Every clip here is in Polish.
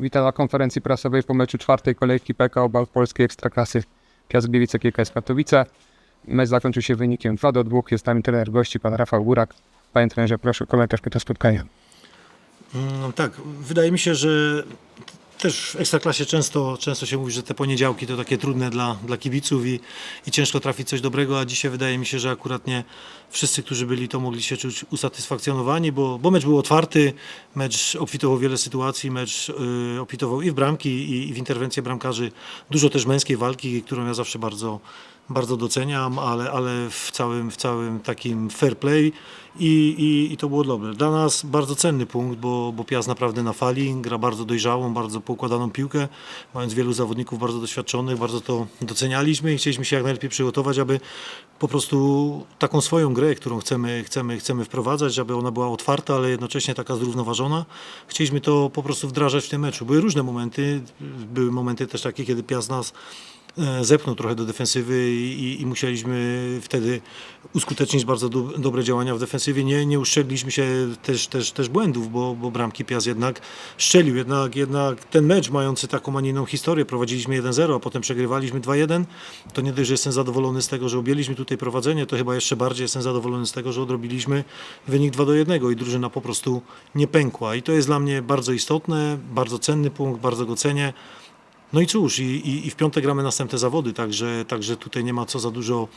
Witam na konferencji prasowej po meczu czwartej kolejki PKO Bał Polskiej Ekstraklasy Piast Gliwice GKS Katowice. Mecz zakończył się wynikiem 2 do 2. Jest nami trener gości, pan Rafał Górak. Panie trenerze, proszę komentarz tego spotkania. Mm, Tak, wydaje mi się, że też w Ekstraklasie często, często się mówi, że te poniedziałki to takie trudne dla, dla kibiców i, i ciężko trafić coś dobrego, a dzisiaj wydaje mi się, że akurat nie wszyscy, którzy byli, to mogli się czuć usatysfakcjonowani, bo, bo mecz był otwarty, mecz obfitował wiele sytuacji, mecz y, obfitował i w bramki, i, i w interwencje bramkarzy. Dużo też męskiej walki, którą ja zawsze bardzo, bardzo doceniam, ale, ale w, całym, w całym takim fair play i, i, i to było dobre. Dla nas bardzo cenny punkt, bo, bo Piast naprawdę na fali, gra bardzo dojrzałą, bardzo poukładaną piłkę, mając wielu zawodników bardzo doświadczonych, bardzo to docenialiśmy i chcieliśmy się jak najlepiej przygotować, aby po prostu taką swoją grę, którą chcemy, chcemy, chcemy wprowadzać, żeby ona była otwarta, ale jednocześnie taka zrównoważona. Chcieliśmy to po prostu wdrażać w tym meczu. Były różne momenty, były momenty też takie, kiedy Piast nas zepchnął trochę do defensywy i, i musieliśmy wtedy uskutecznić bardzo do, dobre działania w defensywie. Nie, nie uszczeliliśmy się też, też, też błędów, bo, bo bramki Piast jednak szczelił. Jednak, jednak ten mecz mający taką, a nie inną historię, prowadziliśmy 1-0, a potem przegrywaliśmy 2-1, to nie dość, że jestem zadowolony z tego, że objęliśmy tutaj prowadzenie, to chyba jeszcze bardziej jestem zadowolony z tego, że odrobiliśmy wynik 2-1 i drużyna po prostu nie pękła. I to jest dla mnie bardzo istotne, bardzo cenny punkt, bardzo go cenię. No i cóż, i, i, i w piątek gramy następne zawody, także, także tutaj nie ma co za dużo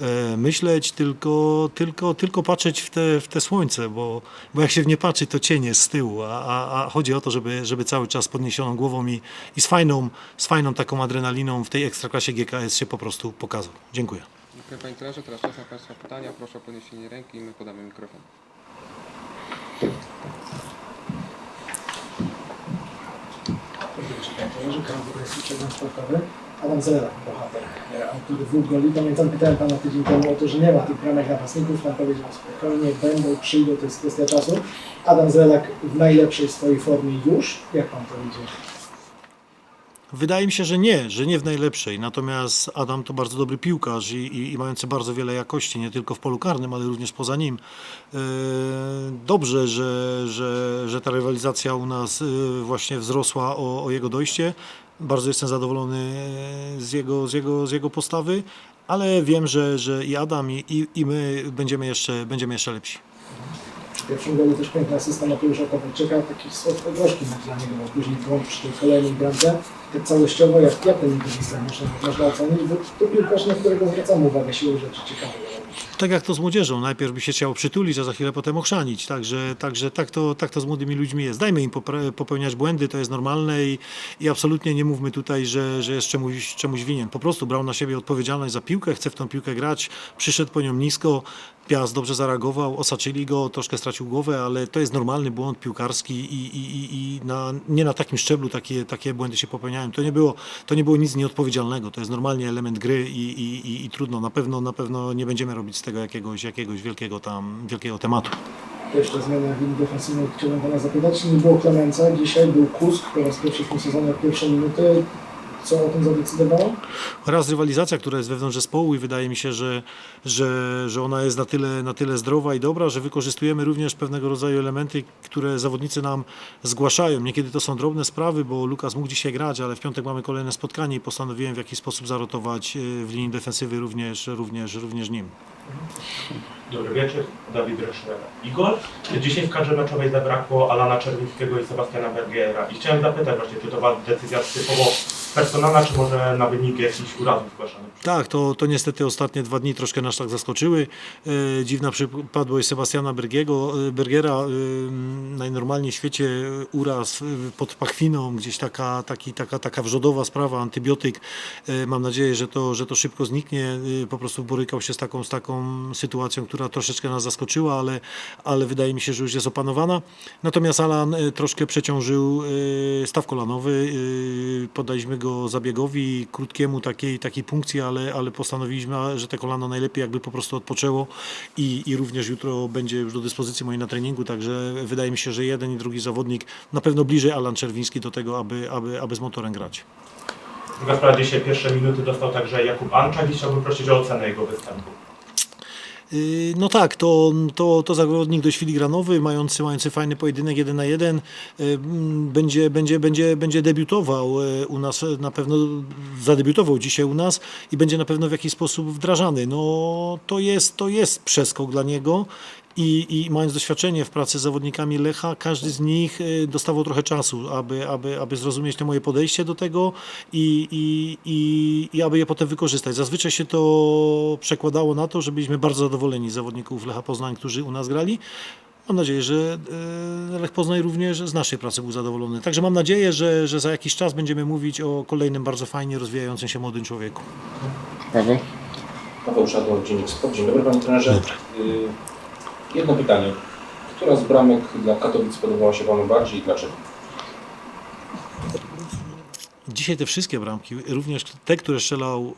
e, myśleć, tylko, tylko, tylko patrzeć w te, w te słońce, bo, bo jak się w nie patrzy, to cień jest z tyłu, a, a, a chodzi o to, żeby, żeby cały czas podniesioną głową i, i z, fajną, z fajną taką adrenaliną w tej ekstraklasie GKS się po prostu pokazał. Dziękuję. Dziękuję panie trenerze, teraz czas na państwa pytania. Proszę o podniesienie ręki i my podamy mikrofon. Że Kamil jest uczelnią sportowy. Adam Zelera, bohater, autor dwóch goli. Pamiętam, pytałem Pana tydzień temu o to, że nie ma tych bramek napastników. Pan powiedział spokojnie, będą, przyjdą, to jest kwestia czasu. Adam Zelak w najlepszej swojej formie już. Jak Pan to widzi? Wydaje mi się, że nie, że nie w najlepszej. Natomiast Adam to bardzo dobry piłkarz i, i, i mający bardzo wiele jakości, nie tylko w polu karnym, ale również poza nim. E, Dobrze, że, że, że ta rywalizacja u nas e, właśnie wzrosła o, o jego dojście. Bardzo jestem zadowolony e, z jego, z jego, z jego postawy, ale wiem, że, że i Adam, i, i, my będziemy jeszcze, będziemy jeszcze lepsi. W pierwszym golu też piękna asysta Mateusza Kowalczyka, taki słodko-gorzki mecz dla niego, później błąd przy kolejnej bramce. Tak całościowo, jak, jak ten wykorzystanie można, ocenić, bo to piłkarz, na którego zwracamy uwagę siłą rzeczy, ciekawe. Tak jak to z młodzieżą. Najpierw by się chciało przytulić, a za chwilę potem ochrzanić. Także, także tak, to, tak to z młodymi ludźmi jest. Dajmy im popełniać błędy, to jest normalne i, i absolutnie nie mówmy tutaj, że, że jest czemuś, czemuś winien. Po prostu brał na siebie odpowiedzialność za piłkę, chce w tą piłkę grać, przyszedł po nią nisko, Piast dobrze zareagował, osaczyli go, troszkę stracił głowę, ale to jest normalny błąd piłkarski i, i, i, i na, nie na takim szczeblu takie, takie błędy się popełniają. To nie, było, to nie było nic nieodpowiedzialnego, to jest normalnie element gry i, i, i, i trudno. Na pewno, na pewno nie będziemy robić z tego jakiegoś, jakiegoś wielkiego, tam, wielkiego tematu. Jeszcze zmiana linii defensywnej. Chciałbym Pana zapytać, nie było Klemenca, dzisiaj był Kusk po raz pierwszy w tym sezonie od pierwszej minuty. Co o tym zadecydowało? Raz rywalizacja, która jest wewnątrz zespołu i wydaje mi się, że, że, że ona jest na tyle, na tyle zdrowa i dobra, że wykorzystujemy również pewnego rodzaju elementy, które zawodnicy nam zgłaszają. Niekiedy to są drobne sprawy, bo Lukas mógł dzisiaj grać, ale w piątek mamy kolejne spotkanie i postanowiłem w jakiś sposób zarotować e, w linii defensywy również, również, również nim. Dobry wieczór, Dawid Reszer. Igor, dzisiaj w kadrze meczowej zabrakło Alana Czerwińskiego i Sebastiana Bergiera. I chciałem zapytać właśnie, czy to była decyzja typowo personalna, czy może na wynik jakichś urazów zgłaszanych? Tak, to, to niestety ostatnie dwa dni troszkę nas tak zaskoczyły. E, dziwna przypadłość Sebastiana Bergiego, e, Bergera, e, najnormalniej w świecie uraz e, pod pachwiną, gdzieś taka, taki, taka, taka wrzodowa sprawa, antybiotyk. E, mam nadzieję, że to, że to szybko zniknie. E, po prostu borykał się z taką, z taką sytuacją, która troszeczkę nas zaskoczyła, ale, ale wydaje mi się, że już jest opanowana. Natomiast Alan e, troszkę przeciążył staw kolanowy. e, Poddaliśmy go zabiegowi krótkiemu takiej, takiej punkcji, ale, ale postanowiliśmy, że te kolano najlepiej jakby po prostu odpoczęło i, i również jutro będzie już do dyspozycji mojej na treningu, także wydaje mi się, że jeden i drugi zawodnik na pewno bliżej Alan Czerwiński do tego, aby, aby, aby z motorem grać. Druga sprawa, dzisiaj pierwsze minuty dostał także Jakub Anczak i chciałbym prosić o ocenę jego występu. Yy, No tak, to, to, to zawodnik dość filigranowy, mający, mający fajny pojedynek jeden na jeden, yy, mm, będzie, będzie, będzie, będzie debiutował yy, u nas, na pewno zadebiutował dzisiaj u nas i będzie na pewno w jakiś sposób wdrażany. No to jest, to jest przeskok dla niego. I, I mając doświadczenie w pracy z zawodnikami Lecha, każdy z nich y, dostawał trochę czasu, aby, aby, aby zrozumieć to moje podejście do tego i, i, i, i aby je potem wykorzystać. Zazwyczaj się to przekładało na to, że byliśmy bardzo zadowoleni z zawodników Lecha Poznań, którzy u nas grali. Mam nadzieję, że y, Lech Poznań również z naszej pracy był zadowolony. Także mam nadzieję, że, że za jakiś czas będziemy mówić o kolejnym bardzo fajnie rozwijającym się młodym człowieku. Paweł? Paweł Szadło, Dziennik Sport. Dzień dobry Panie Trenerze. Y, Jedno pytanie. Która z bramek dla Katowic podobała się Panu bardziej i dlaczego? Dzisiaj te wszystkie bramki, również te, które strzelał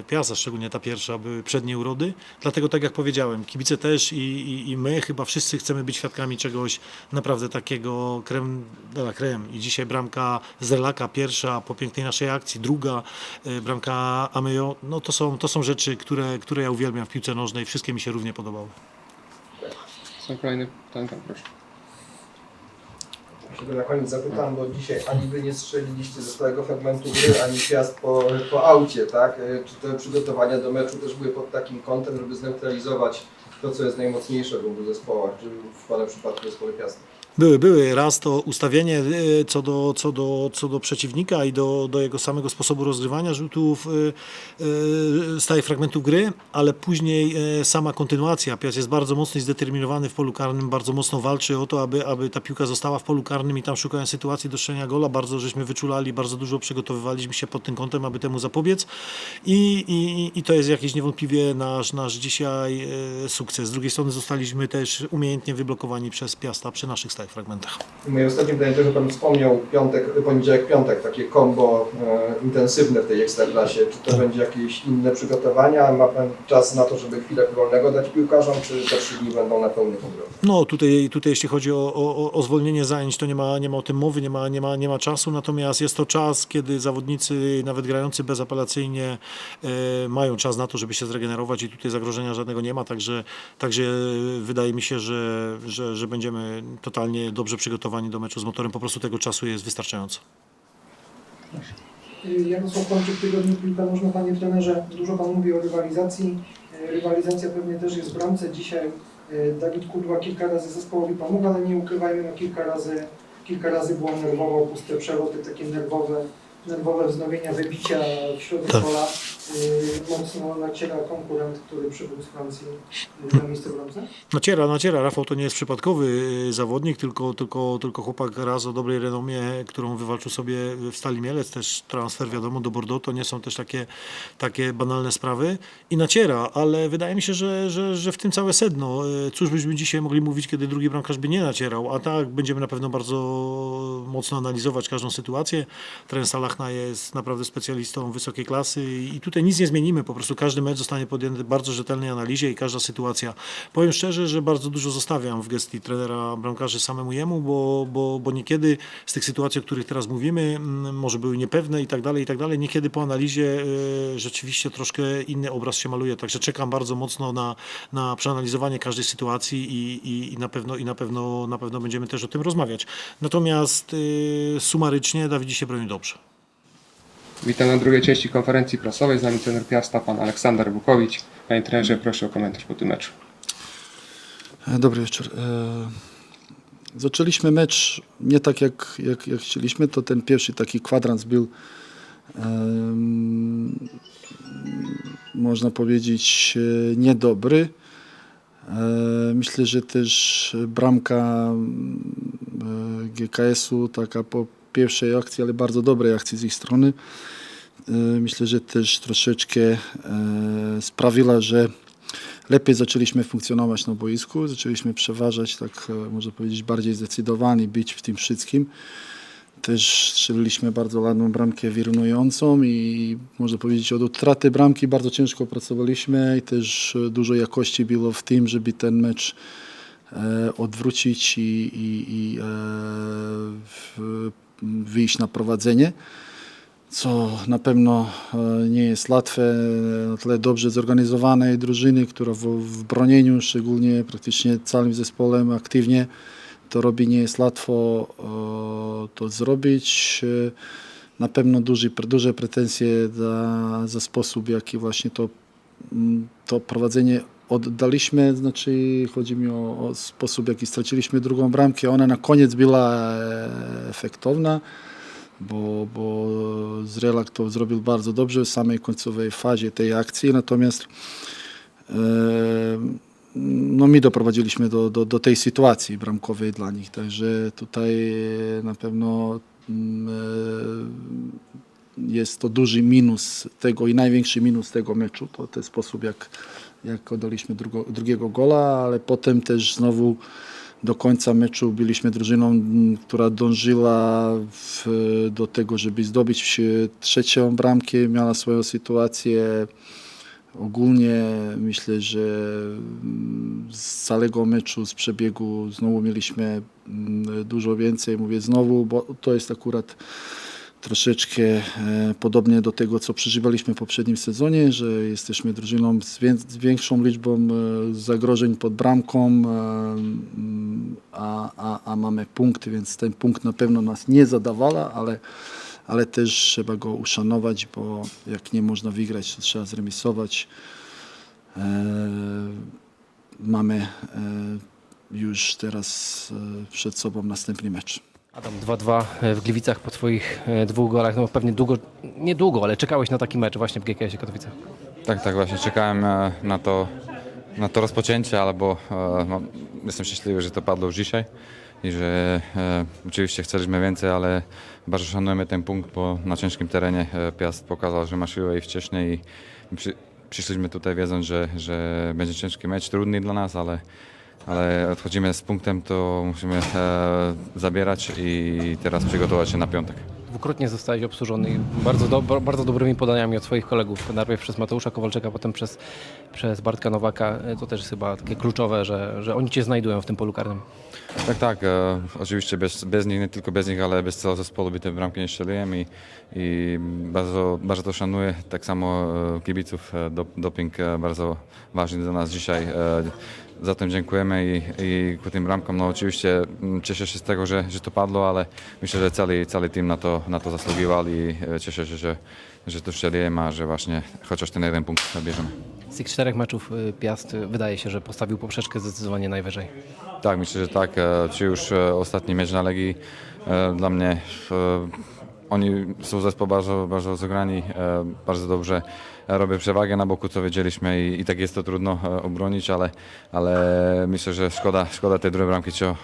y, Piazza, szczególnie ta pierwsza, były przednie urody. Dlatego, tak jak powiedziałem, kibice też i, i, i my chyba wszyscy chcemy być świadkami czegoś naprawdę takiego krem de la creme. I dzisiaj bramka z pierwsza, po pięknej naszej akcji, druga, y, bramka Amejo, no to są, to są rzeczy, które, które ja uwielbiam w piłce nożnej. Wszystkie mi się równie podobały. Są kolejne pytania, proszę. Tylko na koniec zapytam, bo dzisiaj ani wy nie strzeliliście ze stałego fragmentu gry, ani Piast po, po aucie, tak? E, Czy te przygotowania do meczu też były pod takim kątem, żeby zneutralizować to, co jest najmocniejsze w obu zespołach, czy w Pana przypadku zespołu Piasta? Były, były. Raz to ustawienie y, co do, co do, co do przeciwnika i do, do jego samego sposobu rozgrywania rzutów y, y, stałych fragmentów gry, ale później sama kontynuacja. Piast jest bardzo mocno zdeterminowany w polu karnym, bardzo mocno walczy o to, aby, aby ta piłka została w polu karnym i tam szukają sytuacji do strzelenia gola. Bardzo żeśmy wyczulali, bardzo dużo przygotowywaliśmy się pod tym kątem, aby temu zapobiec i, i, i to jest jakiś niewątpliwie nasz, nasz dzisiaj sukces. Z drugiej strony zostaliśmy też umiejętnie wyblokowani przez Piasta przy naszych stałych fragmentach. Moje ostatnie pytanie, to, że Pan wspomniał piątek, poniedziałek, piątek, takie kombo e, intensywne w tej Ekstraklasie. Czy to będzie jakieś inne przygotowania? Ma Pan czas na to, żeby chwilę wolnego dać piłkarzom, czy te trzy dni będą na pełny program? No tutaj, tutaj jeśli chodzi o, o, o zwolnienie zajęć, to nie ma, nie ma o tym mowy, nie ma, nie, ma, nie ma czasu, natomiast jest to czas, kiedy zawodnicy, nawet grający bezapelacyjnie, e, mają czas na to, żeby się zregenerować i tutaj zagrożenia żadnego nie ma, także, także wydaje mi się, że, że, że będziemy totalnie dobrze przygotowani do meczu z motorem, po prostu tego czasu jest wystarczająco. Y, Jarosław Kączyk, Tygodnik Piłka Nożna, Panie Trenerze, dużo Pan mówi o rywalizacji. Y, Rywalizacja pewnie też jest w bramce. Dzisiaj y, Dawid Kudła kilka razy zespołowi pomógł, ale nie ukrywajmy, no kilka razy, kilka razy było nerwowo, puste przeloty, takie nerwowe, nerwowe wznowienia, wybicia w środek Tak. pola. Y, Mocno naciera konkurent, który przybył z Francji y, na miejsce bramce. Naciera, naciera. Rafał to nie jest przypadkowy y, zawodnik, tylko, tylko, tylko chłopak raz o dobrej renomie, którą wywalczył sobie w Stali Mielec, też transfer wiadomo do Bordeaux, to nie są też takie, takie banalne sprawy i naciera, ale wydaje mi się, że, że, że w tym całe sedno. Cóż byśmy dzisiaj mogli mówić, kiedy drugi bramkarz by nie nacierał, a tak będziemy na pewno bardzo mocno analizować każdą sytuację. Trener Jest naprawdę specjalistą wysokiej klasy i tutaj nic nie zmienimy, po prostu każdy mecz zostanie podjęty bardzo rzetelnej analizie i każda sytuacja. Powiem szczerze, że bardzo dużo zostawiam w gestii trenera bramkarzy samemu jemu, bo, bo, bo niekiedy z tych sytuacji, o których teraz mówimy, mm, może były niepewne i tak dalej, i tak dalej, niekiedy po analizie y, rzeczywiście troszkę inny obraz się maluje, także czekam bardzo mocno na, na przeanalizowanie każdej sytuacji i, i, i, na, pewno, i na, pewno, na pewno będziemy też o tym rozmawiać. Natomiast y, sumarycznie Dawid się broni dobrze. Witam na drugiej części konferencji prasowej. Z nami trener Piasta, pan Aleksander Bukowicz. Panie trenerze, proszę o komentarz po tym meczu. Dobry wieczór. E, Zaczęliśmy mecz nie tak jak, jak, jak chcieliśmy. To ten pierwszy taki kwadrans był można powiedzieć e, niedobry. E, Myślę, że też bramka GKS-u taka po pierwszej akcji, ale bardzo dobrej akcji z ich strony. E, Myślę, że też troszeczkę e, sprawiła, że lepiej zaczęliśmy funkcjonować na boisku, zaczęliśmy przeważać, tak e, można powiedzieć, bardziej zdecydowani być w tym wszystkim. Też strzeliliśmy bardzo ładną bramkę wyrównującą i można powiedzieć od utraty bramki bardzo ciężko pracowaliśmy i też dużo jakości było w tym, żeby ten mecz odwrócić i, i, i e, w, wyjść na prowadzenie. co na pewno e, nie jest łatwe na tle dobrze zorganizowanej drużyny, która w, w bronieniu, szczególnie praktycznie całym zespołem aktywnie to robi, nie jest łatwo e, to zrobić. E, Na pewno duży, duże pretensje za, za sposób, jaki właśnie to, to prowadzenie oddaliśmy, znaczy chodzi mi o, o sposób, jaki straciliśmy drugą bramkę. Ona na koniec była e, efektowna bo, bo Zrelak to zrobił bardzo dobrze w samej końcowej fazie tej akcji, natomiast e, no my doprowadziliśmy do, do, do tej sytuacji bramkowej dla nich, także tutaj na pewno mm, e, jest to duży minus tego i największy minus tego meczu, to ten sposób jak, jak oddaliśmy drugo, drugiego gola, ale potem też znowu do końca meczu byliśmy drużyną, m, która dążyła w, do tego, żeby zdobyć e, trzecią bramkę, miała swoją sytuację. Ogólnie myślę, że mm, z całego meczu, z przebiegu znowu mieliśmy mm, dużo więcej. Mówię znowu, bo to jest akurat troszeczkę e, podobnie do tego, co przeżywaliśmy w poprzednim sezonie, że jesteśmy drużyną z, wię- z większą liczbą e, zagrożeń pod bramką, e, a, a, a mamy punkty, więc ten punkt na pewno nas nie zadawala, ale, ale też trzeba go uszanować, bo jak nie można wygrać, to trzeba zremisować. Mamy już teraz przed sobą następny mecz. Adam 2-2 w Gliwicach po Twoich e, dwóch golach. No pewnie długo, ale czekałeś na taki mecz właśnie w GKS Katowice. Tak, tak, właśnie czekałem e, na to, na to rozpoczęcie, albo e, no, jestem szczęśliwy, że to padło już dzisiaj i że e, oczywiście chcieliśmy więcej, ale bardzo szanujemy ten punkt, bo na ciężkim terenie e, Piast pokazał, że ma siłę i wcześniej i przy, przyszliśmy tutaj wiedząc, że, że będzie ciężki mecz, trudny dla nas, ale, ale odchodzimy z punktem, to musimy e, zabierać i teraz przygotować się na piątek. Dwukrotnie zostałeś obsłużony bardzo, do, bardzo dobrymi podaniami od swoich kolegów. Najpierw przez Mateusza Kowalczyka, potem przez, przez Bartka Nowaka. E, To też jest chyba takie kluczowe, że, że oni Cię znajdują w tym polu karnym. Tak, tak. E, oczywiście bez, bez nich, nie tylko bez nich, ale bez całego zespołu by te bramki nie strzeliłem i, i bardzo, bardzo to szanuję. Tak samo e, kibiców. E, do, doping e, bardzo ważny dla nas dzisiaj. E, za tym dziękujemy i, i ku tym bramkom. No oczywiście mm, cieszę się z tego, że, że to padło, ale myślę, że cały, cały team na to, na to zasługiwał i e, cieszę się, że, że to strzeliłem, a że właśnie chociaż ten jeden punkt bierzemy. Z tych czterech meczów y, Piast y, wydaje się, że postawił poprzeczkę zdecydowanie najwyżej. Tak, myślę, że tak. E, Czy już e, ostatni mecz na Legii e, dla mnie e, oni są zespół bardzo, bardzo zagrani, e, bardzo dobrze robią przewagę na boku, co wiedzieliśmy i, i tak jest to trudno e, obronić, ale, ale myślę, że szkoda, szkoda tej drugiej bramki, co e,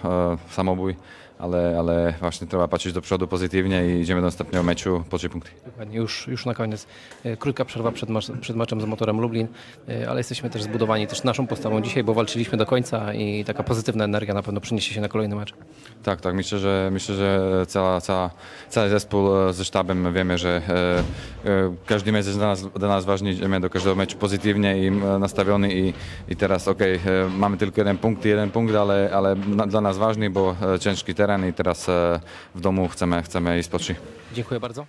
samobój, ale, ale właśnie trzeba patrzeć do przodu pozytywnie i idziemy do następnego meczu po trzy punkty. Dokładnie, już, już na koniec. E, Krótka przerwa przed, masz, przed meczem z Motorem Lublin, e, ale jesteśmy też zbudowani też naszą postawą dzisiaj, bo walczyliśmy do końca i taka pozytywna energia na pewno przyniesie się na kolejny mecz. Tak, tak. Myślę, że myślę, że cała, cała, cały zespół e, ze sztabem wiemy, że e, e, każdy mecz jest dla nas, dla nas ważny. Idziemy do każdego meczu pozytywnie i e, nastawiony i, i teraz okej, e, mamy tylko jeden punkt, jeden punkt, ale, ale dla nas ważny, bo e, ciężki teren i teraz w domu chcemy, chcemy po trzy. Dziękuję bardzo.